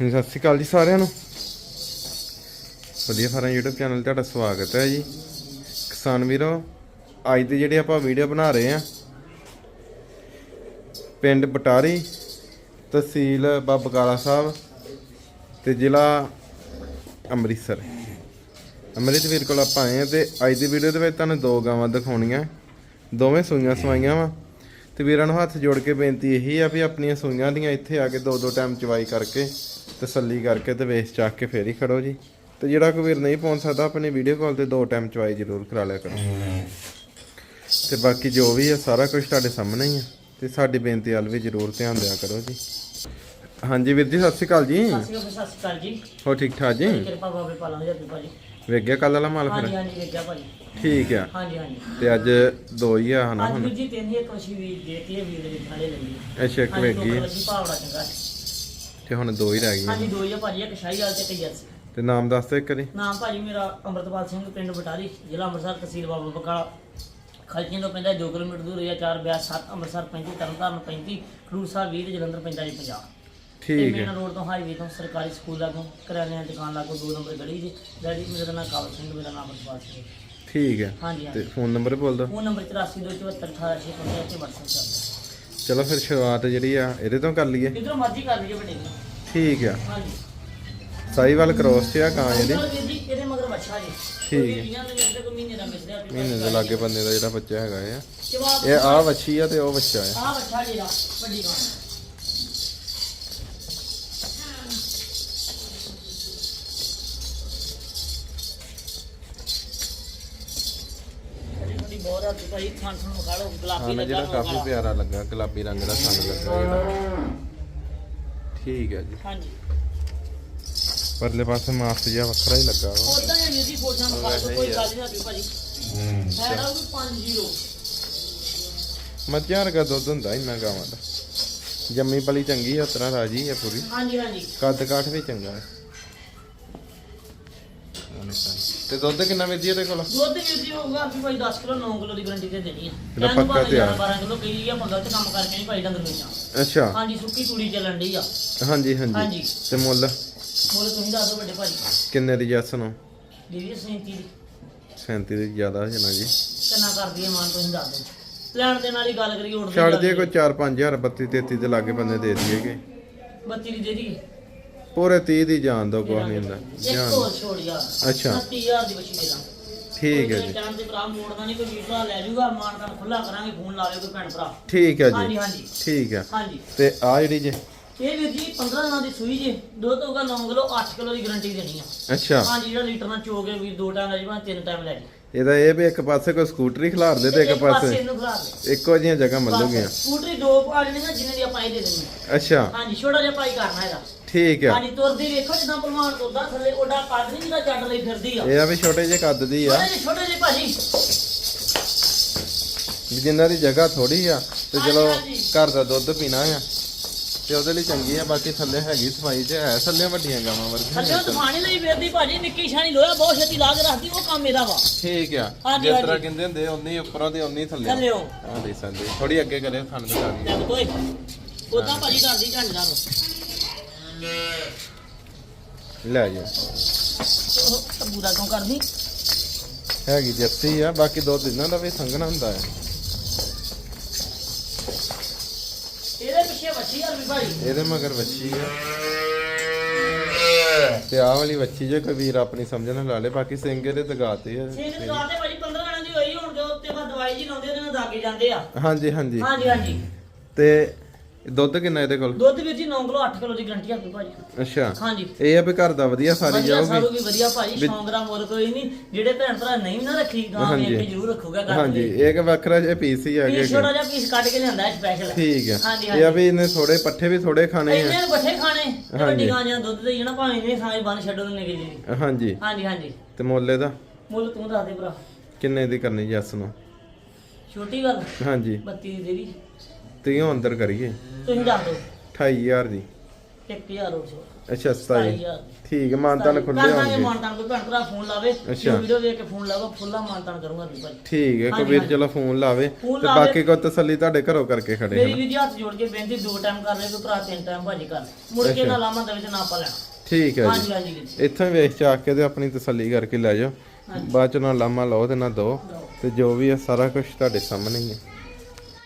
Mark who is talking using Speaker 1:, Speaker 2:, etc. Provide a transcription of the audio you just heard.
Speaker 1: ਹਾਂਜੀ, ਸਤਿ ਸ਼੍ਰੀ ਅਕਾਲ ਜੀ ਸਾਰਿਆਂ ਨੂੰ। ਵਧੀਆ ਫਾਰਮ YouTube ਚੈਨਲ ਤੁਹਾਡਾ ਸਵਾਗਤ ਹੈ ਜੀ। ਕਿਸਾਨ ਵੀਰੋ, ਅੱਜ ਦੀ ਜਿਹੜੀ ਆਪਾਂ ਵੀਡੀਓ ਬਣਾ ਰਹੇ ਆ ਪਿੰਡ ਬਟਾਰੀ, ਤਹਿਸੀਲ ਬਾਬਾ ਸਾਹਿਬ ਤੇ ਜ਼ਿਲ੍ਹਾ ਅੰਮ੍ਰਿਤਸਰ। ਅੰਮ੍ਰਿਤਵੀਰ ਕੋਲ ਆਪਾਂ ਆਏ ਆ ਤੇ ਅੱਜ ਦੀ ਵੀਡੀਓ ਦੇ ਵਿੱਚ ਤੁਹਾਨੂੰ ਦੋ ਗਾਵਾਂ ਦਿਖਾਉਣੀਆਂ। ਦੋਵੇਂ ਸੂਈਆਂ ਸਵਾਈਆਂ ਵਾ। ਤੇ ਵੀਰਾਂ ਨੂੰ ਹੱਥ ਜੋੜ ਕੇ ਬੇਨਤੀ ਇਹੀ ਆ ਵੀ ਆਪਣੀਆਂ ਸੂਈਆਂ ਦੀਆਂ ਇੱਥੇ ਆ ਕੇ ਦੋ ਦੋ ਟਾਈਮ ਚਵਾਈ ਕਰਕੇ ਤਸੱਲੀ ਕਰਕੇ ਤੇ ਵੇਚ ਚੱਕ ਕੇ ਫੇਰ ਹੀ ਖੜੋ ਜੀ। ਤੇ ਜਿਹੜਾ ਕੋਈ ਵੀਰ ਨਹੀਂ ਪਹੁੰਚ ਸਕਦਾ ਆਪਣੀ ਵੀਡੀਓ ਕਾਲ ਤੇ ਦੋ ਟਾਈਮ ਚਵਾਈ ਜ਼ਰੂਰ ਕਰਾ ਲਿਆ ਕਰੋ। ਤੇ ਬਾਕੀ ਜੋ ਵੀ ਆ ਸਾਰਾ ਕੁਝ ਤੁਹਾਡੇ ਸਾਹਮਣੇ ਹੀ ਆ। ਤੇ ਸਾਡੀ ਬੇਨਤੀ ਵੱਲ ਵੀ ਜ਼ਰੂਰ ਧਿਆਨ ਦਿਆ ਕਰੋ ਜੀ। ਹਾਂਜੀ ਵੀਰ ਜੀ ਸਤਿ ਸ਼੍ਰੀ ਅਕਾਲ ਜੀ।
Speaker 2: ਸਤਿ ਸ਼੍ਰੀ ਅਕਾਲ ਜੀ।
Speaker 1: ਹੋ ਠੀਕ ਠਾਕ ਜੀ?
Speaker 2: ਕਿਰਪਾ ਬਾਬੇ ਪਾਲਾਂ ਦੀ ਭਾਜੀ
Speaker 1: ਵੇਖ ਗਿਆ ਕੱਲ ਵਾਲਾ ਮਾਲ
Speaker 2: ਹਾਂਜੀ
Speaker 1: ਫਿਰ?
Speaker 2: ਹਾਂਜੀ ਵੇਖਿਆ ਭਾਜੀ।
Speaker 1: ਠੀਕ ਆ।
Speaker 2: ਹਾਂਜੀ ਹਾਂਜੀ।
Speaker 1: ਤੇ ਅੱਜ ਦੋ ਹੀ ਆ ਹਨਾ ਹੁਣ?
Speaker 2: ਵੀਰ ਜੀ ਤਿੰਨ ਹੀ ਵਸ਼ੀ ਵੀ ਦੇਤੀ ਹੈ ਵੀਰ ਦੇ ਨਾਲੇ ਲੱਗੀ।
Speaker 1: ਅੱਛਾ ਇੱਕ
Speaker 2: ਹਾਂਜੀ
Speaker 1: ਵੇਖ।
Speaker 2: ਦੋ
Speaker 1: ਗਈ
Speaker 2: ਵਸ਼ੀ ਭਾਵੜਾ ਚੰਗਾ ਹੈ।
Speaker 1: ਤੇ ਹੁਣ ਦੋ ਹੀ ਰਹਿ ਗਈਆਂ।
Speaker 2: ਹਾਂਜੀ ਦੋ ਹੀ ਆ ਭਾਜੀ ਇੱਕ ਸ਼ਾਹੀ ਵਾਲ ਤੇ ਇੱਕ ਜਰਸੀ।
Speaker 1: ਤੇ ਨਾਮ ਦੱਸ ਦਿਓ ਇੱਕ ਵਾਰੀ।
Speaker 2: ਨਾਮ ਭਾਜੀ ਮੇਰਾ ਅੰਮ੍ਰਿਤਪਾਲ ਸਿੰਘ ਪਿੰਡ ਬਟਾਰੀ ਜ਼ਿਲ੍ਹਾ ਅੰਮ੍ਰਿਤਸਰ ਤਹਿਸੀਲ ਬਾਬਾ ਬਕਾਲਾ। ਖਲਚੀਆਂ ਤੋਂ ਪੈਂਦਾ 2 ਕਿਲੋਮੀਟਰ ਦੂਰ ਹੈ 4 ਬਿਆਸ 7 ਅੰਮ੍ਰਿਤਸਰ 35 ਤਰਨਤਾਰਨ 35 ਖਡੂਰ ਸਾਹਿਬ 20 ਤੇ ਜਲੰਧਰ 45 50 ਤੇ
Speaker 1: ਠੀਕ
Speaker 2: ਮੇਨ
Speaker 1: ਹੈ।
Speaker 2: ਰੋਡ ਤੋਂ ਹਾਈਵੇ ਤੋਂ ਸਰਕਾਰੀ ਸਕੂਲ ਲਾਗੋਂ ਕਰਿਆਨੇ ਦੀ ਦੁਕਾਨ ਲਾਗੋਂ ਦੋ ਨੰਬਰ ਗਲੀ ਜੀ। ਡੈਡੀ ਮੇਰਾ ਨਾਮ ਕਾਬਲ ਸਿੰਘ ਮੇਰਾ ਨਾਮ ਅੰਮ੍ਰਿਤਪਾਲ ਸਿੰਘ।
Speaker 1: ਠੀਕ ਹੈ।
Speaker 2: ਹਾਂਜੀ
Speaker 1: ਤੇ ਫੋਨ ਨੰਬਰ ਬੋਲ ਦਿਓ।
Speaker 2: ਫੋਨ ਨੰਬਰ 8427188650 ਤੇ WhatsApp ਚੱਲਦਾ
Speaker 1: ਚਲੋ ਫਿਰ ਸ਼ੁਰੂਆਤ ਜਿਹੜੀ ਆ ਇਹਦੇ ਤੋਂ ਕਰ ਲਈਏ।
Speaker 2: ਜਿੱਧਰੋਂ ਮਰਜ਼ੀ ਕਰ ਲਈਏ ਨੂੰ।
Speaker 1: ਠੀਕ ਆ।
Speaker 2: ਹਾਂਜੀ
Speaker 1: ਸਾਈਵਾਲ ਕ੍ਰੋਸ ਤੇ ਆ ਕਾਂ
Speaker 2: ਇਹਦੇ।
Speaker 1: ਇਹਦੇ
Speaker 2: ਜੀ ਇਹਦੇ ਮਗਰ ਬੱਚਾ ਜੀ।
Speaker 1: ਠੀਕ ਹੈ।
Speaker 2: ਹੈ ਦੇ ਵਿੱਚ ਕੋਈ ਮਹੀਨੇ ਦਾ
Speaker 1: ਮਹੀਨੇ ਦੇ ਲਾਗੇ ਬੰਦੇ ਦਾ ਜਿਹੜਾ ਬੱਚਾ ਹੈਗਾ ਆ।
Speaker 2: ਜਵਾਬ
Speaker 1: ਇਹ ਆ ਵੱਛੀ ਆ ਤੇ ਉਹ ਬੱਚਾ ਆ।
Speaker 2: ਆ ਬੱਚਾ ਜਿਹੜਾ ਵੱਡੀ ਗਾਂ ਜਿਹੜੀ ਬਹੁਤ ਆ ਭਾਈ ਖਾਣ ਨੂੰ ਖਾ ਲਓ ਗੁਲਾਬੀ
Speaker 1: ਹਾਂ
Speaker 2: ਲੱਗਾ
Speaker 1: ਜਿਹੜਾ ਕਾਫੀ। ਪਿਆਰਾ ਲੱਗਾ ਗੁਲਾਬੀ ਰੰਗ ਦਾ ਸੰਗ ਲੱਗਾ ਜਿਹੜਾ। ਠੀਕ ਹੈ ਜੀ।
Speaker 2: ਹਾਂਜੀ।
Speaker 1: ਪਰਲੇ ਪਾਸੇ ਮਾਸਕ ਜਿਹਾ ਵੱਖਰਾ ਹੀ ਲੱਗਾ ਵਾ।
Speaker 2: ਉਦਾਂ ਹੀ ਫੋਟਾਂ ਖਾ ਲਓ ਕੋਈ ਗੱਲ ਨਹੀਂ ਭਾਜੀ। ਹੈਗਾ ਉਹ 5-0
Speaker 1: ਮੱਝਾਂ ਵਰਗਾ ਦੁੱਧ ਹੁੰਦਾ ਇੰਨਾ ਗਾਵਾਂ ਦਾ ਜੰਮੀ ਪਲੀ ਚੰਗੀ ਆ ਉਤਰਾ ਰਾਜੀ ਆ ਪੂਰੀ।
Speaker 2: ਹਾਂਜੀ ਹਾਂਜੀ।
Speaker 1: ਕੱਦ ਕਾਠ ਵੀ ਚੰਗਾ। ਹੈ ਤੇ ਦੁੱਧ ਕਿੰਨਾ ਵੇਚੀ ਇਹਦੇ ਕੋਲ?
Speaker 2: ਦੁੱਧ ਵੀਰ ਜੀ ਹੋਊਗਾ ਕਿ ਭਾਈ 10 ਕਿਲੋ 9 ਕਿਲੋ ਦੀ ਗਰੰਟੀ ਤੇ ਦੇਣੀ ਹੈ
Speaker 1: ਇਹਦਾ ਪੱਕਾ ਤਿਆਰ।
Speaker 2: 12 ਕਿਲੋ ਕਈ ਆ ਪੰਗਾ ਤੇ ਕੰਮ ਕਰਕੇ ਨਹੀਂ ਭਾਈ ਡੰਗਰ ਵੇਚਾਂ
Speaker 1: ਅੱਛਾ।
Speaker 2: ਹਾਂਜੀ ਸੁੱਕੀ ਤੂੜੀ ਚੱਲਣ ਡਈ ਆ।
Speaker 1: ਹਾਂਜੀ ਹਾਂਜੀ।
Speaker 2: ਹਾਂਜੀ।
Speaker 1: ਤੇ ਮੁੱਲ?
Speaker 2: ਬੋਲੇ ਤੁਸੀਂ ਦੱਸ ਦਿਓ ਵੱਡੇ ਭਾਜੀ
Speaker 1: ਕਿੰਨੇ ਦੀ ਜੱਸ ਨੂੰ?
Speaker 2: ਦੀਦੀ 37 ਦੀ।
Speaker 1: 37 ਦੀ ਜ਼ਿਆਦਾ ਹੈ ਨਾ ਜੀ।
Speaker 2: ਕਿੰਨਾ ਕਰਦੀ ਹੈ ਮਾਨ ਤੁਸੀਂ ਦੱਸ ਦਿਓ। ਲੈਣ ਦੇ ਨਾਲ ਹੀ ਗੱਲ ਕਰੀਏ ਉੜਦੇ
Speaker 1: ਛੱਡ ਦੇ ਕੋਈ 4-5000 32 33 ਦੇ ਲਾਗੇ ਬੰਦੇ ਦੇ ਦਈਏਗੇ
Speaker 2: 32 ਦੀ ਦੇ ਦੀ
Speaker 1: ਪੂਰੇ 30 ਦੀ ਜਾਣ ਦੋ ਕੋਈ ਨਹੀਂ ਹੁੰਦਾ
Speaker 2: ਇੱਕ ਹੋਰ ਛੋੜ
Speaker 1: ਅੱਛਾ।
Speaker 2: 30000 ਦੀ ਬਚੀ ਦੇ ਦਾਂ
Speaker 1: ਠੀਕ ਹੈ ਜੀ।
Speaker 2: ਟਾਈਮ ਤੇ ਭਰਾ ਮੋੜਦਾ ਨਹੀਂ ਕੋਈ ਵੀਰ ਭਰਾ ਲੈ ਜਾਊਗਾ ਮਾਨ ਤਾਂ ਖੁੱਲਾ ਕਰਾਂਗੇ ਫੋਨ ਲਾ ਲਿਓ ਕੋਈ ਭੈਣ ਭਰਾ।
Speaker 1: ਠੀਕ ਹੈ ਜੀ।
Speaker 2: ਹਾਂਜੀ
Speaker 1: ਠੀਕ ਹੈ।
Speaker 2: ਹਾਂਜੀ।
Speaker 1: ਤੇ ਆ ਜਿਹੜੀ ਜੇ?
Speaker 2: ਇਹ ਵੀਰ ਜੀ 15 ਦਿਨਾਂ ਦੀ ਸੂਈ ਜੇ। ਦੁੱਧ ਹੋਊਗਾ 9 ਕਿਲੋ 8 ਕਿਲੋ ਦੀ ਗਾਰੰਟੀ ਦੇਣੀ ਆ।
Speaker 1: ਅੱਛਾ।
Speaker 2: ਹਾਂਜੀ ਜਿਹੜਾ ਲੀਟਰ ਨਾਲ ਚੋਗੇ ਵੀ ਦੋ ਟਾਈਮ ਲੈ ਜੀ ਭਾਵੇਂ ਤਿੰਨ ਟਾਈਮ ਲੈ ਜੀ।
Speaker 1: ਇਹਦਾ ਇਹ ਵੀ ਇੱਕ ਪਾਸੇ ਕੋਈ ਸਕੂਟਰੀ ਖਿਲਾਰ ਦੇ ਤੇ ਇੱਕ ਪਾਸੇ ਇੱਕੋ ਜਿਹੀਆਂ ਜਗ੍ਹਾ ਮੱਲੂਗੀਆਂ।
Speaker 2: ਸਕੂਟਰੀ ਦੋ ਪਾ ਲੈਣੇ ਨਾ ਜਿੰਨੇ ਦੀ ਆਪਾਂ ਇਹ ਦੇ ਦੇਣੀ
Speaker 1: ਅੱਛਾ।
Speaker 2: ਹਾਂਜੀ ਛੋਟਾ ਜਿਹਾ ਪਾਈ ਕਰਨਾ ਇਹਦਾ।
Speaker 1: ਠੀਕ ਆ।
Speaker 2: ਹਾਂਜੀ ਤੁਰਦੀ ਵੇਖੋ ਜਿੱਦਾਂ ਪਹਿਲਵਾਨ ਤੁਰਦਾ ਥੱਲੇ ਓਡਾ ਕੱਦ ਨਹੀਂ ਜਿਹਦਾ ਚੱਡ ਲਈ ਫਿਰਦੀ ਆ।
Speaker 1: ਇਹ ਆ ਵੀ ਛੋਟੇ ਜਿਹੇ ਕੱਦ ਦੀ ਆ।
Speaker 2: ਛੋਟੇ ਜਿਹੇ ਛੋਟੇ ਜਿਹੇ ਭਾਜੀ।
Speaker 1: ਵੀ ਜਿਨ੍ਹਾਂ ਦੀ ਜਗ੍ਹਾ ਥੋੜੀ ਆ ਤੇ ਚਲੋ
Speaker 2: ਹਾਂਜੀ, ਹਾਂਜੀ।
Speaker 1: ਘਰ ਦਾ ਦੁੱਧ ਪੀਣਾ ਆ। ਤੇ ਉਹਦੇ ਲਈ ਚੰਗੀ ਆ ਬਾਕੀ ਥੱਲੇ ਹੈਗੀ ਸਫ਼ਾਈ ਤੇ ਹੈ ਥੱਲੇ ਵੱਡੀਆਂ ਗਾਵਾਂ
Speaker 2: ਥੱਲੇ
Speaker 1: ਵਰਗੀਆਂ
Speaker 2: ਤੂਫਾਨੀ ਲਈ ਫਿਰਦੀ ਭਾਜੀ ਨਿੱਕੀ ਛਾਣੀ ਲੋਹਾ ਬਹੁਤ ਛੇਤੀ ਲਾ ਕੇ ਰੱਖਦੀ ਉਹ ਕੰਮ ਇਹਦਾ ਵਾ।
Speaker 1: ਠੀਕ ਆ।
Speaker 2: ਹਾਂਜੀ,
Speaker 1: ਜਿਸ ਤਰ੍ਹਾਂ
Speaker 2: ਹਾਂਜੀ।
Speaker 1: ਕਹਿੰਦੇ ਹੁੰਦੇ ਉਨੀ ਉੱਪਰੋਂ ਤੇ ਉਨੀ ਥੱਲੇ।
Speaker 2: ਥੱਲੇ। ਉਹ
Speaker 1: ਆ ਦੇ ਸਕਦੇ ਥੋੜੀ ਅੱਗੇ ਕਰਿਓ ਥਣ ਦੇ ਸਾਰੀ
Speaker 2: ਜਦ ਕੋਈ। ਉਦਾਂ ਭਾਜੀ ਕਰਦੀ ਝੰਡਾ ਨੂੰ
Speaker 1: ਲੈ ਜਾ।
Speaker 2: ਤਬੂਰਾ ਕਿਉਂ ਕਰਦੀ
Speaker 1: ਹੈਗੀ ਜੱਸੀ ਆ ਬਾਕੀ ਦੋ ਦਿਨਾਂ ਦਾ ਵੀ ਸੰਘਣਾ ਹੁੰਦਾ ਹੈ।
Speaker 2: ਇਹਦੇ ਪਿੱਛੇ ਵੱਛੀ ਆ ਵੀ ਭਾਜੀ
Speaker 1: ਇਹਦੇ ਮਗਰ ਵੱਛੀ ਆ। ਤੇ ਆਹ ਵਾਲੀ ਵੱਛੀ ਜੇ ਕੋਈ ਵੀਰ ਆਪਣੀ ਸਮਝਣ ਲਾ ਲੇ ਬਾਕੀ ਸਿੰਘ ਇਹਦੇ ਦਗਾਤੇ ਆ।
Speaker 2: ਛੇ ਦਿਨ ਤੇ ਭਾਜੀ 15 ਦਿਨਾਂ ਦੀ ਹੋਈ ਹੁਣ ਜੋ ਉੱਤੇ ਬਾਅਦ ਦਵਾਈ ਜੀ ਲਾਉਂਦੇ ਉਹਦੇ ਨਾਲ ਦਾਗੇ ਜਾਂਦੇ ਆ।
Speaker 1: ਹਾਂਜੀ ਹਾਂਜੀ।
Speaker 2: ਹਾਂਜੀ ਹਾਂਜੀ।
Speaker 1: ਤੇ ਦੁੱਧ ਕਿੰਨਾ ਇਹਦੇ ਕੋਲ?
Speaker 2: ਦੁੱਧ ਵੀਰ ਜੀ 9 ਕਿਲੋ 8 ਕਿਲੋ ਦੀ ਗਰੰਟੀ ਆ ਵੀ ਭਾਜੀ।
Speaker 1: ਅੱਛਾ।
Speaker 2: ਹਾਂਜੀ।
Speaker 1: ਇਹ ਆ ਵੀ ਘਰ ਦਾ ਵਧੀਆ ਸਾਰੀ
Speaker 2: ਵਧੀਆ
Speaker 1: ਜਾਊਗੀ।
Speaker 2: ਸਾਰੂ ਵੀ ਵਧੀਆ ਭਾਜੀ 100 ਗ੍ਰਾਮ ਮੁੱਲ ਕੋਈ ਨਹੀਂ। ਜਿਹੜੇ ਭੈਣ ਭਰਾ ਨਹੀਂ ਨਾ ਰੱਖੀ ਗਾਂ। ਵੇਖ ਕੇ ਜ਼ਰੂਰ ਰੱਖੂਗਾ ਘਰ
Speaker 1: ਹਾਂਜੀ ਇਹ ਇੱਕ ਵੱਖਰਾ ਜਿਹਾ ਪੀਸ ਹੀ ਆ ਗਿਆ
Speaker 2: ਪੀਸ ਛੋਟਾ ਜਿਹਾ ਪੀਸ ਕੱਢ ਕੇ ਲਿਆਂਦਾ ਹੈ ਸਪੈਸ਼ਲ
Speaker 1: ਠੀਕ ਆ। ਇਹ ਆ ਵੀ ਇਹਨੇ ਥੋੜੇ ਪੱਠੇ ਵੀ ਥੋੜੇ ਖਾਣੇ ਆ।
Speaker 2: ਇੰਨੇ ਬੱਠੇ ਖਾਣੇ। ਤੇ। ਵੱਡੀ ਗਾਂ ਜਾਂ ਦੁੱਧ ਦੇ ਜਣਾ ਭਾਵੇਂ ਇਹਨੇ ਸਾਰੀ ਬੰਦ ਛੱਡੋ ਨੇ ਕਿ ਜੀ
Speaker 1: ਹਾਂਜੀ।
Speaker 2: ਹਾਂਜੀ ਹਾਂਜੀ।
Speaker 1: ਤੇ ਮੁੱਲ ਇਹਦਾ?
Speaker 2: ਮੁੱਲ ਤੂੰ ਦੱਸ ਦੇ ਭਰਾ।
Speaker 1: ਕਿੰਨੇ ਦੀ ਕਰਨੀ ਜੱਸ ਨੂੰ
Speaker 2: ਛੋਟੀ ਗੱਲ?
Speaker 1: ਹਾਂਜੀ।
Speaker 2: 32 ਦੀ ਦੇਰੀ
Speaker 1: ਤੀਓ ਅੰਦਰ ਕਰੀਏ।
Speaker 2: ਤੁਸੀਂ ਦੱਸ ਦਿਓ
Speaker 1: 28000 ਦੀ।
Speaker 2: 1000 ਹੋਰ ਛੋੜ
Speaker 1: ਅੱਛਾ 27
Speaker 2: 27000
Speaker 1: ਠੀਕ ਹੈ ਮਾਨਤਾਨ ਖੁੱਲੇ
Speaker 2: ਕਰ ਦਾਂਗੇ
Speaker 1: ਹੋਣਗੇ
Speaker 2: ਮਾਨਤਾਨ ਕੋਈ ਭੈਣ ਭਰਾ ਫੋਨ ਲਾਵੇ
Speaker 1: ਅੱਛਾ।
Speaker 2: ਵੀਡੀਓ ਵੇਖ ਕੇ ਫੋਨ ਲਾਵੇ ਫੁੱਲਾ ਮਾਨਤਾਨ ਕਰੂੰਗਾ ਵੀ ਭਾਈ।
Speaker 1: ਠੀਕ ਹੈ
Speaker 2: ਹਾਂਜੀ।
Speaker 1: ਚਲੋ ਫੋਨ ਲਾਵੇ
Speaker 2: ਫੋਨ
Speaker 1: ਤੇ
Speaker 2: ਲਾਵੇ।
Speaker 1: ਬਾਕੀ ਕੋ ਤਸੱਲੀ ਤੁਹਾਡੇ ਘਰੋਂ ਕਰਕੇ ਖੜੇ
Speaker 2: ਮੇਰੀ
Speaker 1: ਹਨ।
Speaker 2: ਹੱਥ ਜੋੜ ਕੇ ਬੇਨਤੀ ਦੋ ਟਾਈਮ ਕਰ ਲੈ ਕੋਈ ਭਰਾ ਤਿੰਨ ਟਾਈਮ ਭਾਜੀ ਕਰ। ਮੁੜ ਕੇ। ਨਾ ਲਾਵਾਂ ਦੇ ਵਿੱਚ ਨਾ ਪਾ ਲੈਣਾ।
Speaker 1: ਠੀਕ ਹੈ ਜੀ
Speaker 2: ਹਾਂਜੀ ਵੀਰ ਜੀ।
Speaker 1: ਇੱਥੋਂ ਹੀ ਵੇਖ ਚਾਕ ਕੇ ਤੇ ਆਪਣੀ ਤਸੱਲੀ ਕਰਕੇ ਲੈ ਜਾਓ। ਬਾਅਦ ਚ ਨਾ ਲਾਮਾ ਲਓ ਤੇ ਨਾ ਦੋ। ਤੇ ਜੋ ਵੀ ਹੈ ਸਾਰਾ ਕੁਝ ਤੁਹਾਡੇ ਸਾਹਮਣੇ ਹੀ ਹੈ।